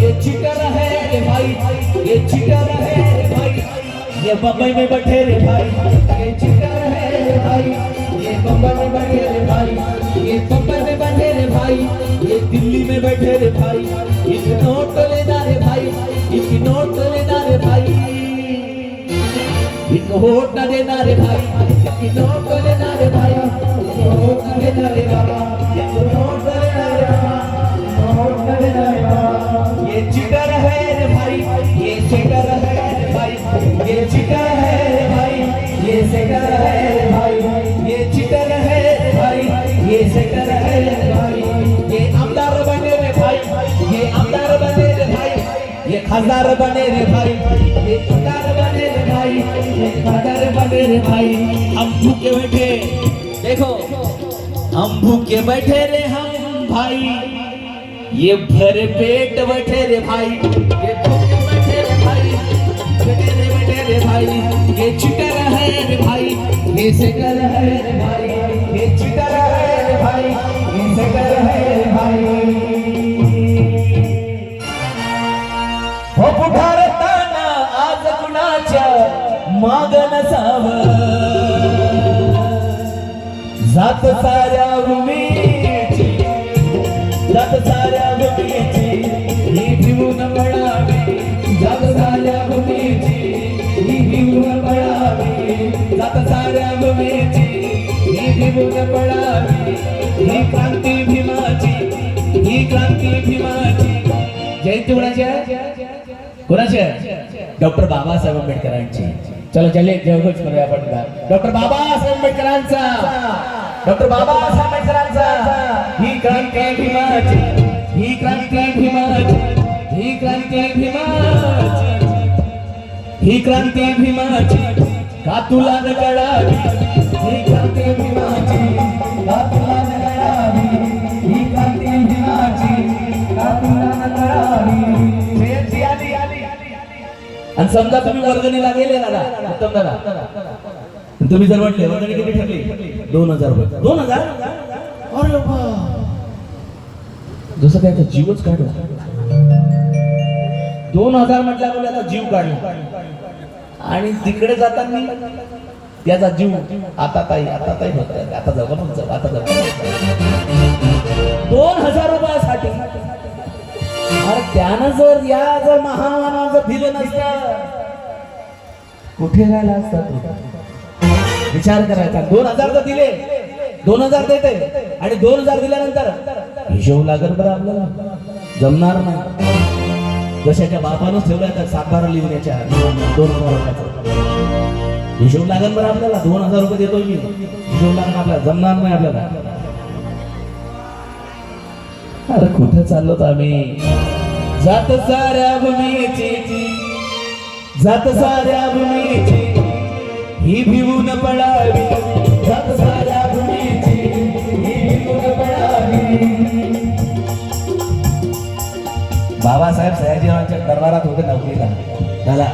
ये चिटर है रे भाई। ये चिटर है रे भाई ये बम्बई में बैठे रे भाई। ये चिटर वोट न देना रे भाई भाई वोट न देना रे बाबा वोट न देना रे बाबा भाई भाई भाई भाई भाई। भाई भाई भाई खासदार बने रे भाई। रे भाई, हम भूखे बैठे। देखो, हम भूखे बैठे रे हम भाई। ये भर पेट बैठे रे भाई। ये भूखे बैठे रे भाई। बैठे रे बैठे रे भाई। ये चिटर है रे भाई। ये सेकर माग नसाव जात साऱ्या भूमीची जात साऱ्या भूमीची ही भिवून पडावी जात साऱ्या भूमीची ही भिवून पडावी जात साऱ्या भूमीची ही भिवून पडावी ही क्रांती भीमाची ही क्रांती भीमाची. जयंती कोणाची आहे? कोणाची आहे? डॉक्टर बाबासाहेब आंबेडकरांची. चलो चले जयघोष करूया आपण डॉक्टर बाबासाहेब आंबेडकरांचा. डॉक्टर बाबासाहेब आंबेडकरांचा. ही क्रांती भीमाची. ही क्रांती भीमाची. ही क्रांती भीमाची. ही क्रांती भीमाची. का तुला न आणि समजा तुम्ही वर्गणीला गेले दादा उत्तम दादा. तुम्ही जर म्हटले वर्गणी किती ठरली? दोन हजार रुपये. दोन हजार? अरे जसं त्याचा जीवच काढला. दोन हजार म्हटल्या आता जीव काढला. आणि तिकडे जाताना त्याचा जीव आता ताई आता ताई होत आता जगत जाऊ आता जगत दोन हजार अरे त्यानं जर या जर महामानाचं दिलं नसतं कुठे राहिला असता विचार करायचा. दोन हजार जर दिले. दोन हजार देते. आणि दोन हजार दिल्यानंतर हिशोब लागल बरं आपल्याला. जमणार नाही. जशाच्या बापानंच ठेवलाय तर सातबारा लिहून याच्या दोन हजार रुपयाचा. हिशोब लागल बरं आपल्याला. दोन हजार रुपये देतोय मी. हिशोब लागणार आपल्याला. जमणार नाही आपल्याला. अरे कुठे चाललो आम्ही? जात साऱ्या भूमीची. जात साऱ्या भूमीची. ही भिवून पडावी जात साऱ्या भूमीची. ही भिवून पडावी बाबासाहेब सयाजीरावांच्या दरबारात होते नोकरीला झाला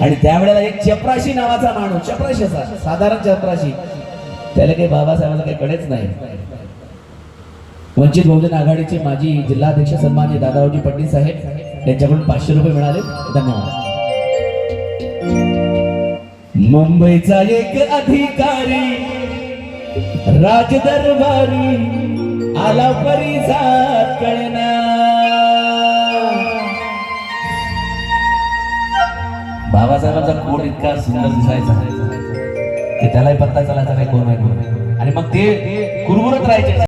आणि त्यावेळेला एक चपराशी नावाचा माणूस चपराशी असा साधारण चपराशी. त्याला काही बाबासाहेबांना काही कळेच नाही. वंचित बहुजन आघाडीचे माजी जिल्हाध्यक्ष सन्मान्य दादावजी पंडित साहेब यांच्याकडून पाचशे रुपये मिळाले. धन्यवाद. मुंबईचा एक अधिकारी राजदरबारी आला परिसात कळना. बाबासाहेबांचा कोड इतका सुंदर दिसायचा की त्यालाही पत्ता चालायचा नाही कोण आहे कोण आणि मग ते कुरबुरत राहायचे.